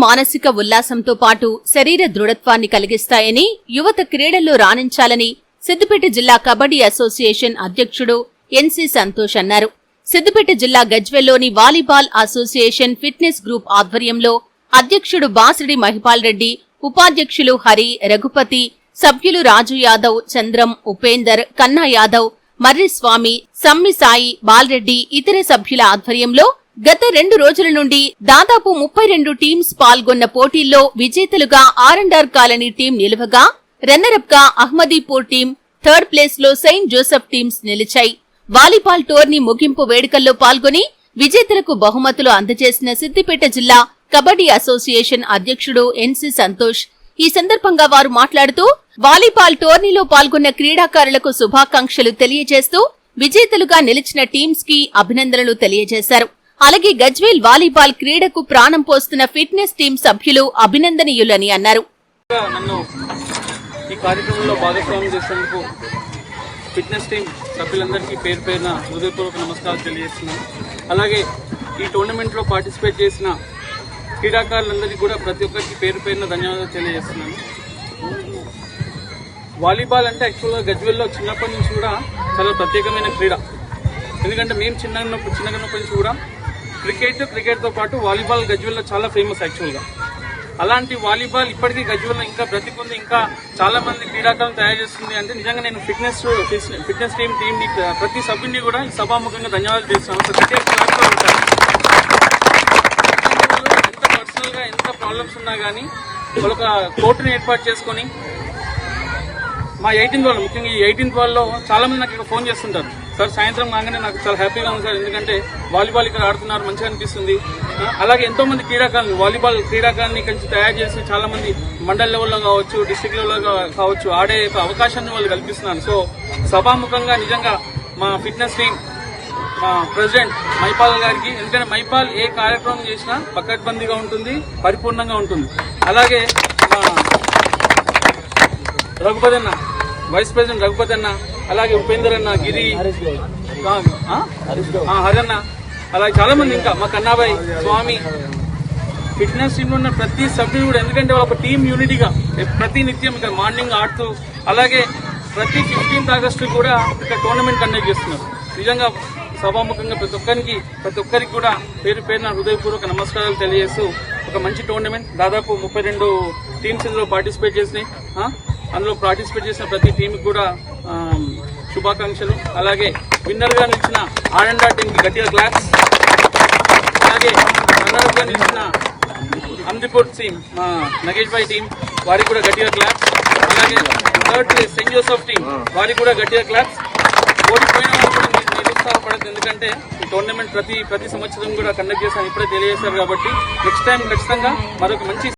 మానసిక ఉల్లాసంతో పాటు శరీర దృఢత్వాన్ని కలిగిస్తాయని యువత క్రీడల్లో రాణించాలని సిద్దిపేట జిల్లా కబడ్డీ అసోసియేషన్ అధ్యక్షుడు ఎన్సి సంతోష్ అన్నారు. సిద్దిపేట జిల్లా గజ్వెల్లోని వాలీబాల్ అసోసియేషన్ ఫిట్నెస్ గ్రూప్ ఆధ్వర్యంలో అధ్యక్షుడు బాసిడి మహిపాల్ రెడ్డి ఉపాధ్యక్షులు హరి రఘుపతి సభ్యులు రాజు యాదవ్ చంద్రం ఉపేందర్ కన్నా యాదవ్ మర్రి స్వామి సమ్మి సాయి బాల్రెడ్డి ఇతర సభ్యుల ఆధ్వర్యంలో గత రెండు రోజుల నుండి దాదాపు ముప్పై రెండు టీమ్స్ పాల్గొన్న పోటీల్లో విజేతలుగా R and R colony team నిలువగా రన్నరప్గా అహ్మదీపూర్ టీం థర్డ్ ప్లేస్లో సెయింట్ జోసెఫ్ టీమ్స్ నిలిచాయి. వాలీబాల్ టోర్నీ ముగింపు వేడుకల్లో పాల్గొని విజేతలకు బహుమతులు అందజేసిన సిద్దిపేట జిల్లా కబడ్డీ అసోసియేషన్ అధ్యక్షుడు ఎన్సి సంతోష్. ఈ సందర్భంగా వారు మాట్లాడుతూ వాలీబాల్ టోర్నీలో పాల్గొన్న క్రీడాకారులకు శుభాకాంక్షలు తెలియజేస్తూ విజేతలుగా నిలిచిన టీమ్స్కి అభినందనలు తెలియజేశారు. అలాగే గజ్వేల్ వాలీబాల్ క్రీడకు ప్రాణం పోస్తున్న ఫిట్నెస్ టీం సభ్యులు అభినందనీయులని అన్నారు. నన్ను ఈ కార్యక్రమంలో భాగస్వామ్యం చేసినందుకు ఫిట్నెస్ టీం సభ్యులందరికీ పేరు పేరున హృదయపూర్వక నమస్కారాలు తెలియజేస్తున్నాను. అలాగే ఈ టోర్నమెంట్లో పార్టిసిపేట్ చేసిన క్రీడాకారులందరికీ కూడా ప్రతి ఒక్కరికి పేరు పేరున ధన్యవాదాలు తెలియజేస్తున్నాను. వాలీబాల్ అంటే యాక్చువల్గా గజ్వెల్లో చిన్నప్పటి నుంచి కూడా చాలా ప్రత్యేకమైన క్రీడ. ఎందుకంటే మేము చిన్న చిన్నగా ఉన్నప్పటి నుంచి కూడా క్రికెట్ క్రికెట్తో పాటు వాలీబాల్ గజ్వెల్లో చాలా ఫేమస్ యాక్చువల్గా అలాంటి వాలీబాల్ ఇప్పటికీ గజ్వెల్లో ఇంకా బ్రతికుంది ఇంకా చాలా మంది క్రీడాకారులు తయారు చేస్తుంది అంటే నిజంగా నేను ఫిట్నెస్ ఫిట్నెస్ టీం టీంని ప్రతి సభ్యుని కూడా ఈ సభాముఖంగా ధన్యవాదాలు చేస్తున్నాను. ఒక ఉంటాను. ఎంత పర్సనల్గా ఎంత ప్రాబ్లమ్స్ ఉన్నా కానీ ఒక కోర్టుని ఏర్పాటు చేసుకొని మా ఎయిటీన్త్ వాళ్ళు ముఖ్యంగా ఈ ఎయిటీన్త్ వాళ్ళలో చాలా మంది నాకు ఇక్కడ ఫోన్ చేస్తుంటారు. సార్ సాయంత్రం కాగానే నాకు చాలా హ్యాపీగా ఉంది సార్. ఎందుకంటే వాలీబాల్ ఇక్కడ ఆడుతున్నారు మంచిగా అనిపిస్తుంది. అలాగే ఎంతో మంది క్రీడాకారులు వాలీబాల్ క్రీడాకారుని కొంచెం తయారు చేసి చాలా మంది మండల్ లెవెల్లో కావచ్చు డిస్ట్రిక్ట్ లెవెల్లో కావచ్చు ఆడే అవకాశాన్ని వాళ్ళు కల్పిస్తున్నారు. సో సభాముఖంగా నిజంగా మా ఫిట్నెస్ టీం మా ప్రెసిడెంట్ మైపాల్ గారికి ఎందుకంటే మైపాల్ ఏ కార్యక్రమం చేసినా పకడ్బందీగా ఉంటుంది పరిపూర్ణంగా ఉంటుంది. అలాగే మా రఘుపతి అన్న వైస్ ప్రెసిడెంట్ రఘుపతి అన్న అలాగే ఉపేందర్ అన్న గిరి హరన్న అలాగే చాలా మంది ఇంకా మా కన్నాబాయ్ స్వామి. ఫిట్నెస్ టీంలో ఉన్న ప్రతి సభ్యుడు కూడా ఎందుకంటే వాళ్ళ ఒక టీం యూనిటీగా ప్రతి నిత్యం ఇక్కడ మార్నింగ్ ఆడుతూ అలాగే ప్రతి ఫిఫ్టీన్త్ ఆగస్టు కూడా ఇక్కడ టోర్నమెంట్ కండక్ట్ చేస్తున్నారు. నిజంగా సభాముఖంగా ప్రతి ఒక్కరికి ప్రతి ఒక్కరికి కూడా పేరు పేరున హృదయపూర్వక నమస్కారాలు తెలియజేస్తూ ఒక మంచి టోర్నమెంట్ దాదాపు ముప్పై రెండు టీమ్స్ ఇందులో పార్టిసిపేట్ చేసినాయి. అందులో పార్టిసిపేట్ చేసిన ప్రతి టీంకి కూడా శుభాకాంక్షలు. అలాగే విన్నర్గా నిలిచిన ఆనంద టీంకి గట్టిగా క్లాస్ అలాగే రన్నర్గా నిలిచిన అమ్దిపూర్ టీం మా నగేష్ భాయ్ టీం వారికి కూడా గట్టిగా క్లాప్స్ అలాగే third place Saint Joseph team వారికి కూడా గట్టిగా క్లాప్స్ ఓడిపోయిన వాళ్ళు కూడా నిరుత్సాహపడద్దు ఎందుకంటే ఈ టోర్నమెంట్ ప్రతి ప్రతి సంవత్సరం కూడా కండక్ట్ చేశాను ఇప్పుడే తెలియజేశారు కాబట్టి నెక్స్ట్ టైం ఖచ్చితంగా మరొక మంచి